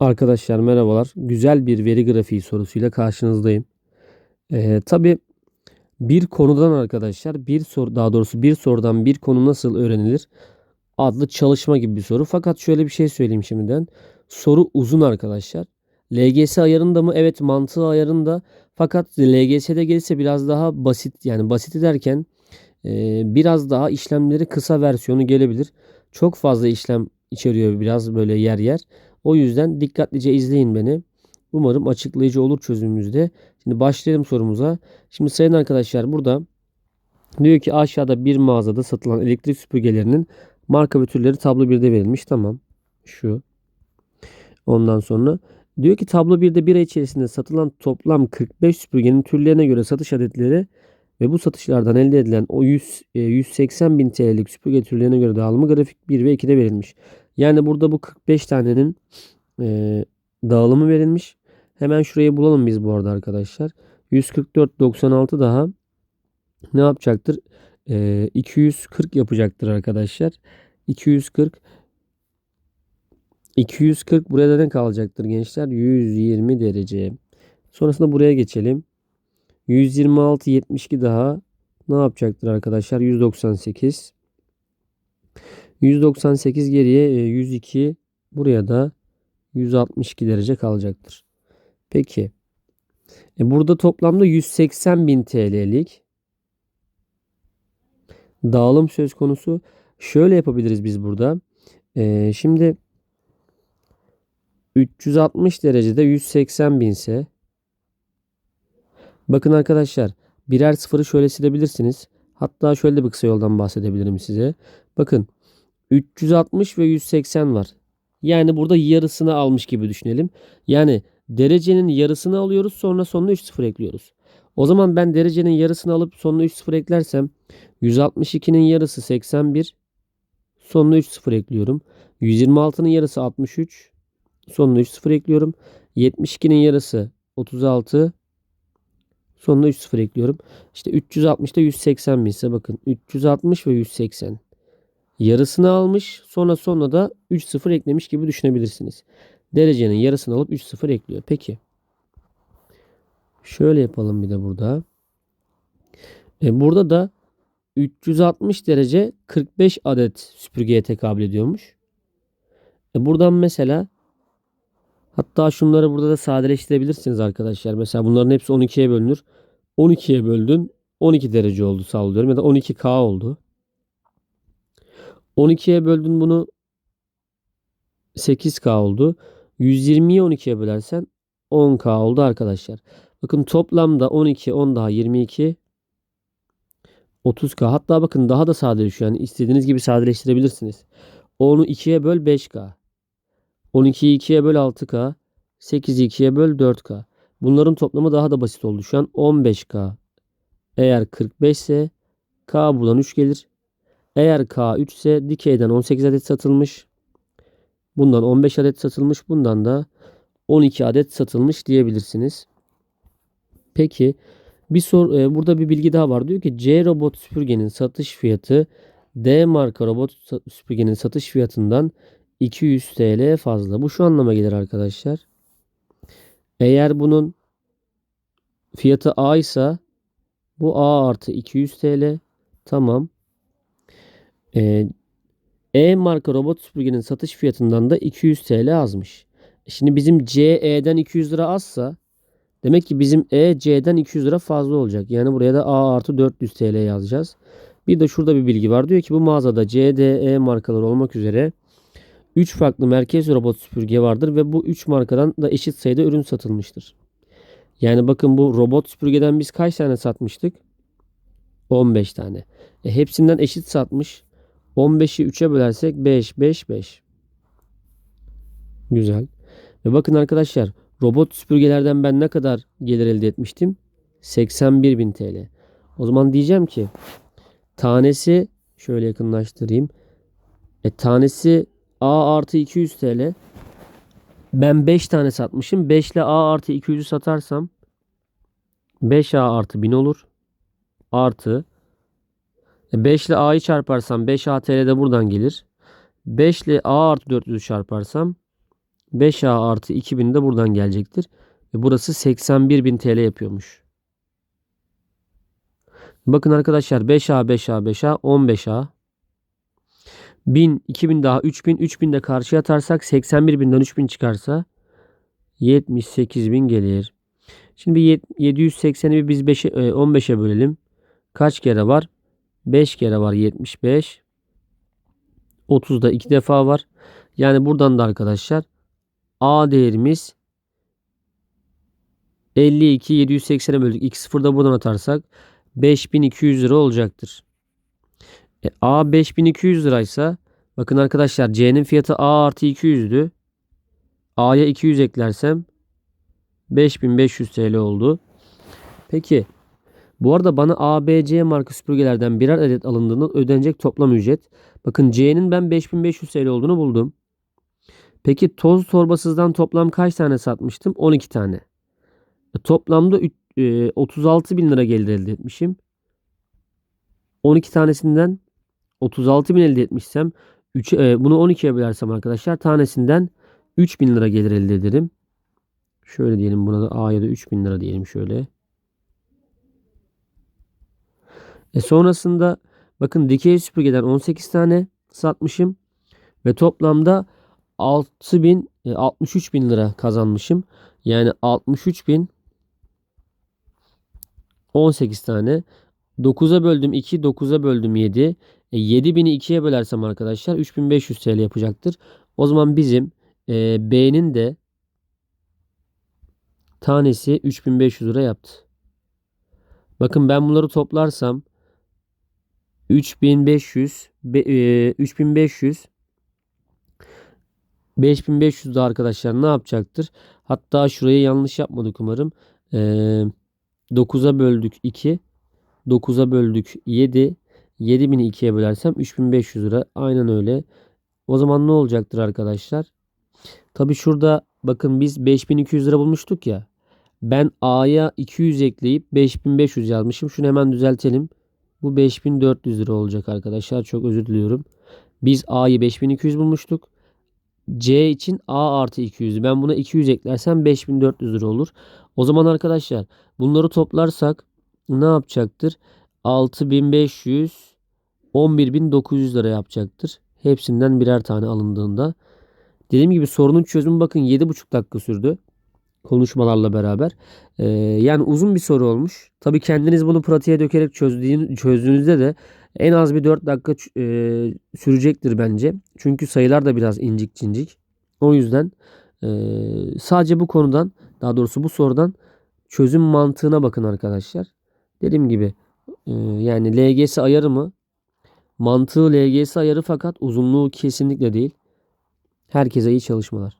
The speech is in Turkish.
Arkadaşlar merhabalar. Güzel bir veri grafiği sorusuyla karşınızdayım. Ee, tabii bir konudan arkadaşlar bir soru daha doğrusu bir sorudan bir konu nasıl öğrenilir adlı çalışma gibi bir soru. Fakat şöyle bir şey söyleyeyim şimdiden. Soru uzun arkadaşlar. LGS ayarında mı? Evet mantığı ayarında. Fakat LGS'de gelirse biraz daha basit yani basit derken e, biraz daha işlemleri kısa versiyonu gelebilir. Çok fazla işlem içeriyor biraz böyle yer yer. O yüzden dikkatlice izleyin beni. Umarım açıklayıcı olur çözümümüzde. Şimdi başlayalım sorumuza. Şimdi sayın arkadaşlar burada diyor ki aşağıda bir mağazada satılan elektrik süpürgelerinin marka ve türleri tablo 1'de verilmiş. Tamam. Şu. Ondan sonra diyor ki tablo 1'de bir ay içerisinde satılan toplam 45 süpürgenin türlerine göre satış adetleri ve bu satışlardan elde edilen o 100, e, 180 bin TL'lik süpürge türlerine göre dağılımı grafik 1 ve 2'de verilmiş. Yani burada bu 45 tanenin e, dağılımı verilmiş. Hemen şurayı bulalım biz bu arada arkadaşlar. 144 96 daha ne yapacaktır? E, 240 yapacaktır arkadaşlar. 240 240 buraya da ne kalacaktır gençler? 120 derece. Sonrasında buraya geçelim. 126 72 daha ne yapacaktır arkadaşlar? 198 198 geriye 102 buraya da 162 derece kalacaktır. Peki. E burada toplamda 180 bin TL'lik dağılım söz konusu. Şöyle yapabiliriz biz burada. E, şimdi 360 derecede 180 binse bakın arkadaşlar birer sıfırı şöyle silebilirsiniz. Hatta şöyle bir kısa yoldan bahsedebilirim size. Bakın 360 ve 180 var. Yani burada yarısını almış gibi düşünelim. Yani derecenin yarısını alıyoruz sonra sonuna 3 sıfır ekliyoruz. O zaman ben derecenin yarısını alıp sonuna 3 sıfır eklersem 162'nin yarısı 81 sonuna 3 sıfır ekliyorum. 126'nın yarısı 63 sonuna 3 sıfır ekliyorum. 72'nin yarısı 36 sonuna 3 sıfır ekliyorum. İşte 360'da 180 bin ise bakın 360 ve 180 yarısını almış. Sonra sonra da 3-0 eklemiş gibi düşünebilirsiniz. Derecenin yarısını alıp 3-0 ekliyor. Peki. Şöyle yapalım bir de burada. E burada da 360 derece 45 adet süpürgeye tekabül ediyormuş. E buradan mesela hatta şunları burada da sadeleştirebilirsiniz arkadaşlar. Mesela bunların hepsi 12'ye bölünür. 12'ye böldün 12 derece oldu sallıyorum ya da 12K oldu. 12'ye böldün bunu 8K oldu. 120'yi 12'ye bölersen 10K oldu arkadaşlar. Bakın toplamda 12, 10 daha 22, 30K. Hatta bakın daha da sadeleşiyor. Yani istediğiniz gibi sadeleştirebilirsiniz. 10'u 2'ye böl 5K. 12'yi 2'ye böl 6K. 8'i 2'ye böl 4K. Bunların toplamı daha da basit oldu. Şu an 15K. Eğer 45 ise K buradan 3 gelir. Eğer K3 ise dikeyden 18 adet satılmış. Bundan 15 adet satılmış. Bundan da 12 adet satılmış diyebilirsiniz. Peki bir sor e, burada bir bilgi daha var. Diyor ki C robot süpürgenin satış fiyatı D marka robot süpürgenin satış fiyatından 200 TL fazla. Bu şu anlama gelir arkadaşlar. Eğer bunun fiyatı A ise bu A artı 200 TL. Tamam. Ee, e marka robot süpürgenin satış fiyatından da 200 TL azmış. Şimdi bizim CE'den 200 lira azsa demek ki bizim E C'den 200 lira fazla olacak. Yani buraya da A artı 400 TL yazacağız. Bir de şurada bir bilgi var. Diyor ki bu mağazada C, D, E markaları olmak üzere 3 farklı merkez robot süpürge vardır ve bu 3 markadan da eşit sayıda ürün satılmıştır. Yani bakın bu robot süpürgeden biz kaç tane satmıştık? 15 tane. E, hepsinden eşit satmış. 15'i 3'e bölersek 5, 5, 5. Güzel. Ve bakın arkadaşlar robot süpürgelerden ben ne kadar gelir elde etmiştim? 81.000 TL. O zaman diyeceğim ki tanesi şöyle yakınlaştırayım. E, tanesi A artı 200 TL. Ben 5 tane satmışım. 5 ile A artı 200'ü satarsam 5A artı 1000 olur. Artı 5 ile A'yı çarparsam 5A TL de buradan gelir. 5 ile A artı 400'ü çarparsam 5A artı 2000 de buradan gelecektir. Ve burası 81.000 TL yapıyormuş. Bakın arkadaşlar 5A 5A 5A 15A 1000 2000 daha 3000 3000 de karşıya atarsak 81.000'den 3000 çıkarsa 78.000 gelir. Şimdi yet- 780'i biz 5'e, e, 15'e bölelim. Kaç kere var? 5 kere var 75. 30'da 2 defa var. Yani buradan da arkadaşlar A değerimiz 52 780'e böldük. 2 sıfır da buradan atarsak 5200 lira olacaktır. E, A 5200 liraysa bakın arkadaşlar C'nin fiyatı A artı 200'dü. A'ya 200 eklersem 5500 TL oldu. Peki bu arada bana A, B, C marka süpürgelerden birer adet alındığında ödenecek toplam ücret. Bakın C'nin ben 5500 TL olduğunu buldum. Peki toz torbasızdan toplam kaç tane satmıştım? 12 tane. E, Toplamda üç- e, 36 bin lira gelir elde etmişim. 12 tanesinden 36 bin elde etmişsem üç, e, bunu 12'ye bölersem arkadaşlar tanesinden 3 bin lira gelir elde ederim. Şöyle diyelim buna da A'ya da 3 bin lira diyelim şöyle. E sonrasında bakın dikey süpürgeden 18 tane satmışım ve toplamda 6000 e, 63 bin lira kazanmışım. Yani 63 bin 18 tane. 9'a böldüm 2, 9'a böldüm 7. E, 7000'i 2'ye bölersem arkadaşlar 3500 TL yapacaktır. O zaman bizim e, B'nin de tanesi 3500 lira yaptı. Bakın ben bunları toplarsam 3500 be- e, 3500 5500 de arkadaşlar ne yapacaktır? Hatta şurayı yanlış yapmadık umarım. E, 9'a böldük 2. 9'a böldük 7. 7000'i 2'ye bölersem 3500 lira. Aynen öyle. O zaman ne olacaktır arkadaşlar? Tabi şurada bakın biz 5200 lira bulmuştuk ya. Ben A'ya 200 ekleyip 5500 yazmışım. Şunu hemen düzeltelim. Bu 5400 lira olacak arkadaşlar. Çok özür diliyorum. Biz A'yı 5200 bulmuştuk. C için A artı 200. Ben buna 200 eklersem 5400 lira olur. O zaman arkadaşlar bunları toplarsak ne yapacaktır? 6500 11900 lira yapacaktır. Hepsinden birer tane alındığında. Dediğim gibi sorunun çözümü bakın 7,5 dakika sürdü. Konuşmalarla beraber. Ee, yani uzun bir soru olmuş. Tabii kendiniz bunu pratiğe dökerek çözdüğün, çözdüğünüzde de en az bir 4 dakika e, sürecektir bence. Çünkü sayılar da biraz incik cincik. O yüzden e, sadece bu konudan daha doğrusu bu sorudan çözüm mantığına bakın arkadaşlar. Dediğim gibi e, yani LGS ayarı mı? Mantığı LGS ayarı fakat uzunluğu kesinlikle değil. Herkese iyi çalışmalar.